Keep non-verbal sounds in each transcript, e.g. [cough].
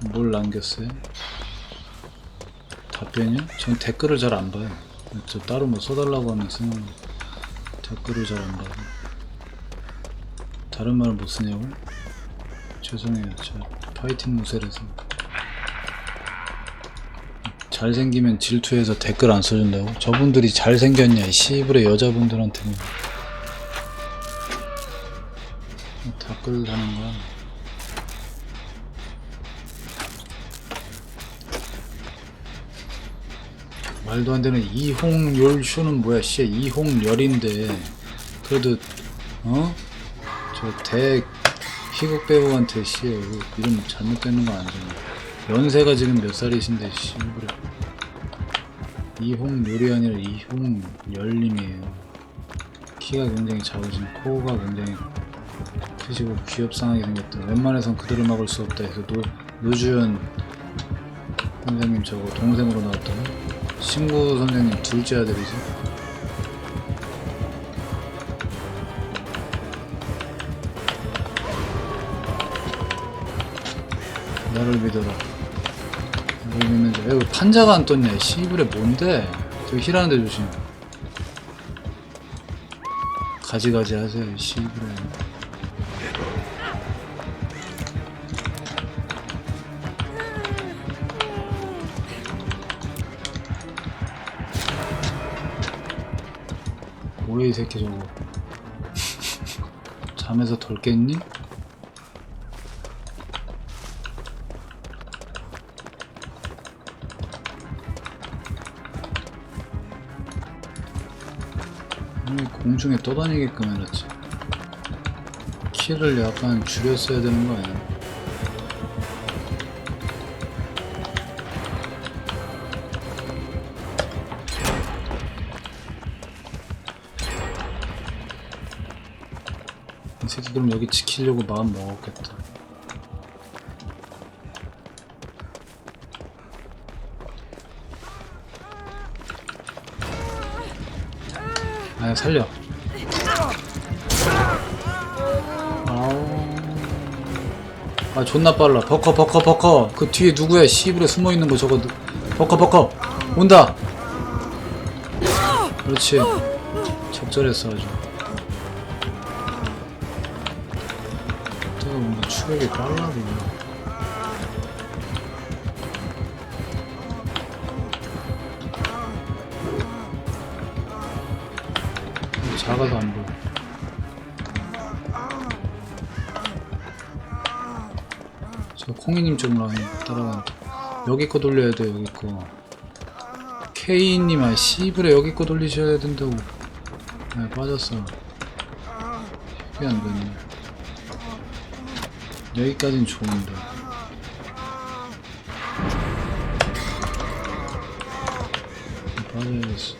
뭘 남겼어요? 답변이요? 전 댓글을 잘 안 봐요. 저 따로 뭐 써달라고 하면 쓰는 댓글을 잘 안 봐요. 다른 말을 못 쓰냐고요? 죄송해요. 저 파이팅 무쇠라서. 잘생기면 질투해서 댓글 안 써준다고? 저분들이 잘생겼냐, 이 시부의 여자분들한테는. 댓글 다는 거야. 말도 안 되는 이홍열 쇼는 뭐야, 씨. 이홍열인데. 그래도, 어? 저 대 희극 배우한테 씨, 이름 잘못되는 거 아니잖아. 연세가 지금 몇 살이신데, 씨. 그래. 이홍열이 아니라 이홍열님이에요. 키가 굉장히 작으신 코가 굉장히 크시고 귀엽상하게 생겼다. 웬만해선 그들을 막을 수 없다 해서 노, 노주현 선생님 저거 동생으로 나왔던 신구 선생님 둘째 아들이지. 나를 믿어라. 나를 믿는지. 야, 이거 판자가 안 떴냐? 시불에 뭔데? 저기 힐하는데 조심. 가지가지 하세요, 시불에. 이 새끼 저거 잠에서 덜 깼니? 왜 공중에 떠다니게끔 해놨지 키를 약간 줄였어야 되는 거 아니야? 새끼 그럼 여기 지키려고 마음 먹었겠다. 아야 살려. 아 존나 빨라. 버커 버커 버커. 그 뒤에 누구야? 시불에 숨어 있는 거 저거. 누- 버커 버커. 온다. 그렇지. 적절했어 아주. 빨라 보여. 작아서 안 보여. 저 콩이님 쪽으로 따라간다. 여기 거 돌려야 돼 여기 거. 케이님 아 씨브레 여기 거 돌리셔야 된다고. 네 빠졌어. 이게 안 되네. 여기까진 좋은데. 빠져야겠어.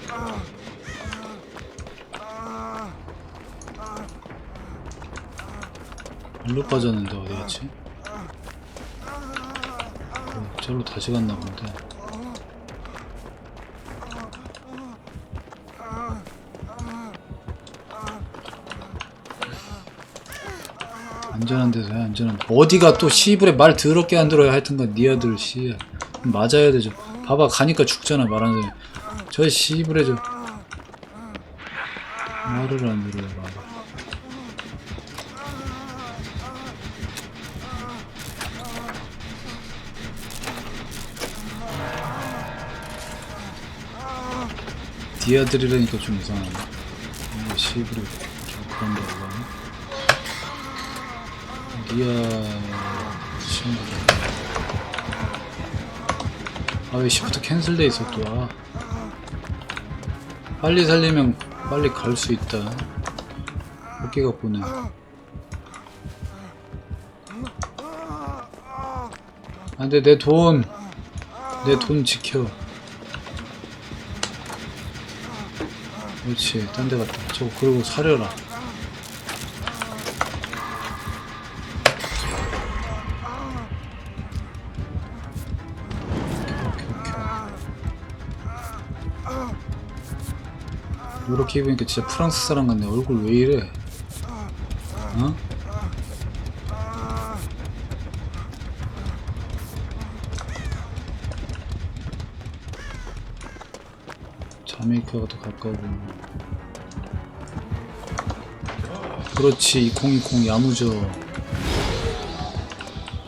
일로 빠졌는데 어디 갔지? 어, 저로 다시 갔나 본데. 안전한 데서 해 안전한 데. 어디가 또 시불에 말 더럽게 안 들어야 하여튼간 니 아들 씨. 맞아야 되죠. 봐봐 가니까 죽잖아 말하는 사람이. 저 시불에 저 말을 안 들어요 말니 아들이라니까 좀 이상하네. 시불에 좀 그런 거 올라네 리아 친구 아왜 시프트 캔슬돼 있어 또? 아. 빨리 살리면 빨리 갈 수 있다. 어깨가 보네. 안돼 내 돈 내 돈 지켜. 그렇지 딴 데 갔다. 저거 그리고 사려라 이렇게 입으니까 진짜 프랑스 사람 같네. 얼굴 왜 이래? 어? 자메이카가 더 가까워보네. 그렇지, 2020 야무져.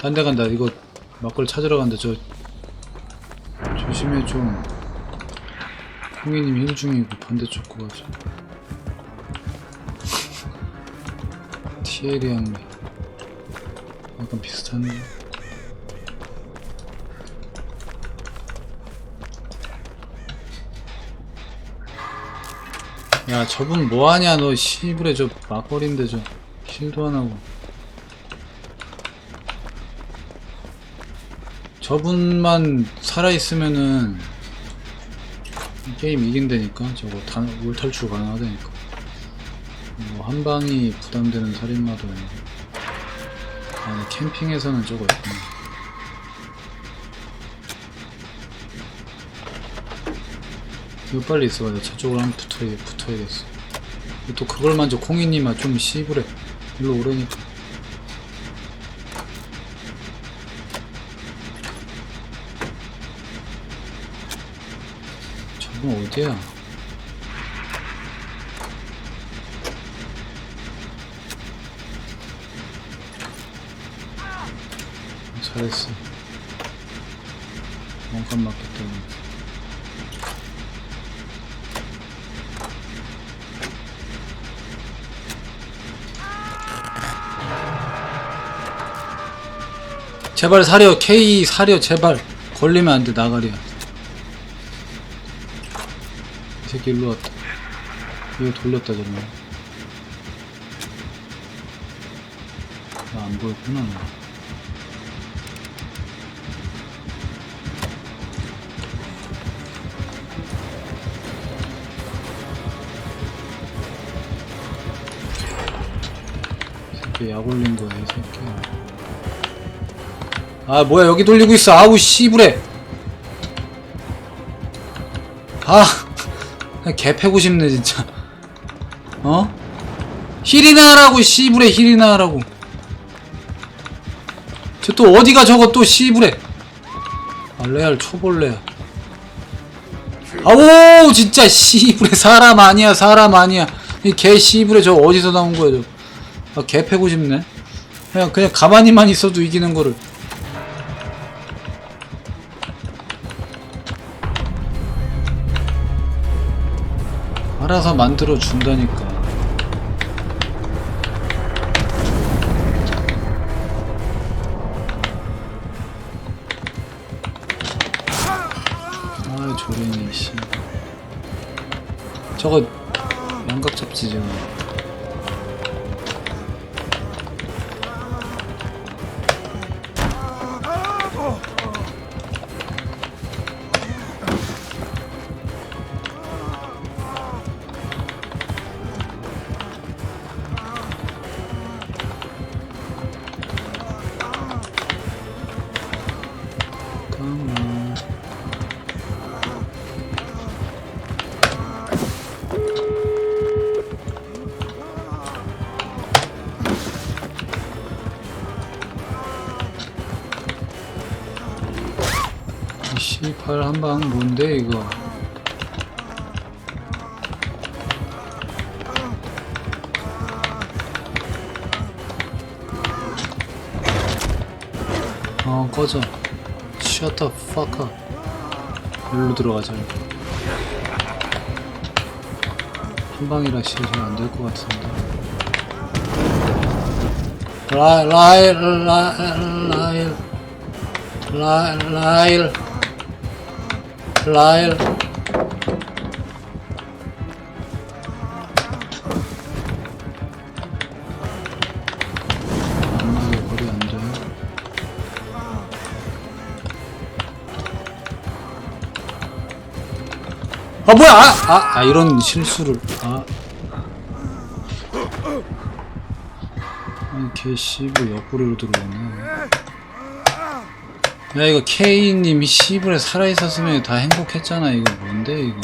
딴 데 간다. 이거 막걸 찾으러 간다. 저 조심해 좀. 콩이님 힐 중이고 반대쪽 거 가자 티에리랑 약간 비슷한데 야 저분 뭐하냐 너 시불에 저 막걸리인데 저 힐도 안 하고. 저분만 살아있으면은 게임 이긴다니까. 저거 다, 울 탈출 가능하다니까. 뭐 한방이 부담되는 살인마도 아니 캠핑에서는 저거 있구나. 이거 빨리 있어봐. 내 저쪽으로 한번 붙어야, 붙어야겠어. 또 그걸 만져. 콩이님아 좀 씨부래 일로 오라니까 저건 어디야? 잘했어. 원감 맞겠다. 제발 사려 K 사려 제발. 걸리면 안돼 나가랴 이 새끼 일로 왔다. 이거 돌렸다 저러면 나안 보였구나 이 새끼 약 올린 거야 이 새끼야 아 뭐야 여기 돌리고 있어. 아우 씨부래 아 개 패고 싶네 진짜. 어? 힐이나 하라고 씨부래 힐이나 하라고. 저 또 어디가 저거 또 씨부래 아 레알 초벌레야 아우 진짜 씨부래 사람 아니야 사람 아니야. 이 개 씨부래 저 어디서 나온 거야 저아개 패고 싶네. 그냥 그냥 가만히만 있어도 이기는 거를 알아서 만들어 준다니까. 아, 조련이 씨. 저거 양각 잡지 지금. 한방 뭔데 이거? 어 꺼져. Fuck up. 일로 들어가자. 한 방이라 씨잘안될 것 같은데. 라일 라일 라일. 라일 라일 라일. 아 뭐야? 아, 아, 아 이런 실수를. 아. 아니 개 씨부 옆구리로 들어오네 야 이거 케이님이 시브에 살아있었으면 다 행복했잖아. 이거 뭔데 이거?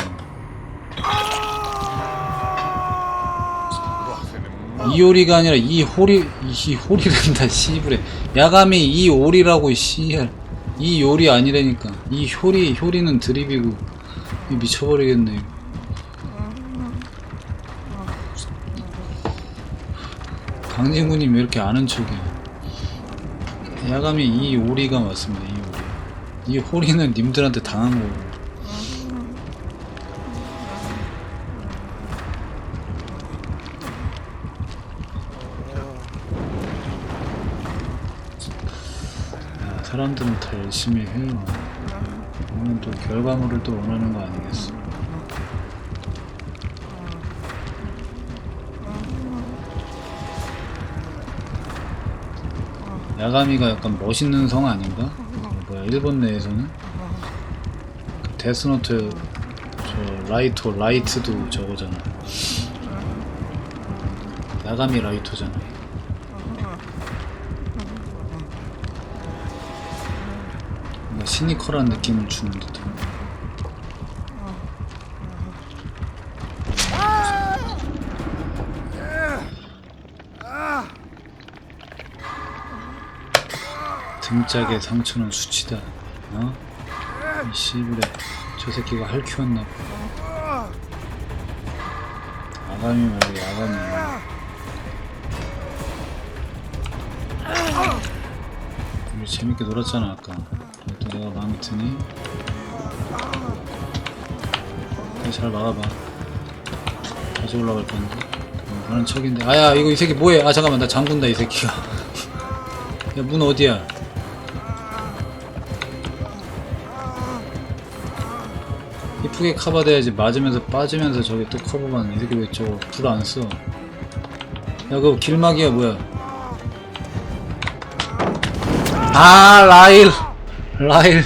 이오리가 아니라 이호리 이호리란다 시부레. 야감이 이오리라고 씨알. 이요리 아니라니까. 이효리 효리는 드립이고. 미쳐버리겠네 이거. 강진구님 왜 이렇게 아는 척이야? 야감이 이 오리가 맞습니다 이 오리. 이 호리는 님들한테 당한 거고 야, 사람들은 다 열심히 해요. 오늘 또 결과물을 또 원하는 거 아니겠어 야가미가 약간 멋있는 성 아닌가? 뭐야 일본 내에서는? 그 데스노트 저 라이토 라이트도 저거잖아. 야가미 라이토잖아. 뭔가 시니컬한 느낌을 주는 듯한 등짝에 상처는 수치다. 어? 이 씨부레 저 새끼가 할 키웠나 봐. 아가미 말고 야가미. 우리 재밌게 놀았잖아 아까. 또 내가 마음에 드니? 잘 막아봐. 다시 올라갈 건데. 어, 그런 척인데. 아야 이거 이 새끼 뭐해? 아 잠깐만 나 장군다 이 새끼가. [laughs] 야 문 어디야? 이쁘게 커버돼야지 맞으면서 빠지면서 저기 또 커버만 이렇게 왜 저거 불 안 써? 야 그거 길막이야 뭐야? 아 라일! 라일!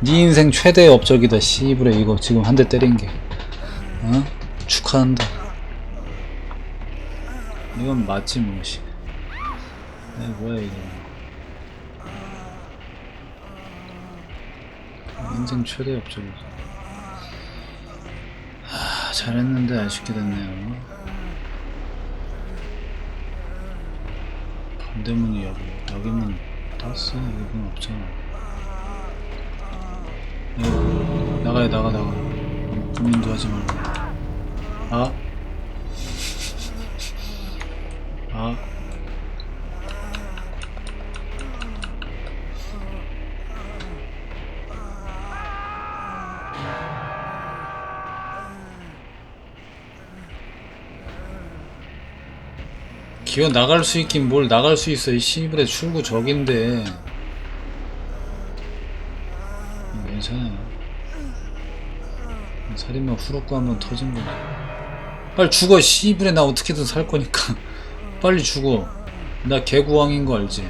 네 인생 최대의 업적이다 씨부레. 이거 지금 한 대 때린 게. 어? 축하한다. 이건 맞지 뭐시 에 뭐야 이거. 인생 최대 업적이지. 아, 잘했는데 아쉽게 됐네요. 반대문이 여기, 여기는 땄어. 여기는 없잖아. 에이, 나가요, 나가, 나가. 고민도 하지 말고. 아? 아? 기어 나갈 수 있긴 뭘 나갈 수 있어. 이 씨부레 출구 어, 괜찮아요. 살인마 후럽고 한번 터진 거지 빨리 죽어 씨부레. 나 어떻게든 살 거니까. [laughs] 빨리 죽어. 나 개구왕인 거 알지?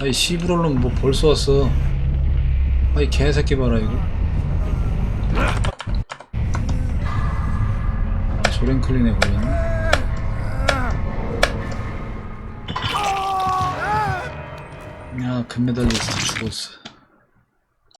아이 씨부롤놈 뭐 벌써 왔어. 아이 개새끼 봐라 이거. 아 조랭클린에 걸렸네 야 금메달리스트 죽었어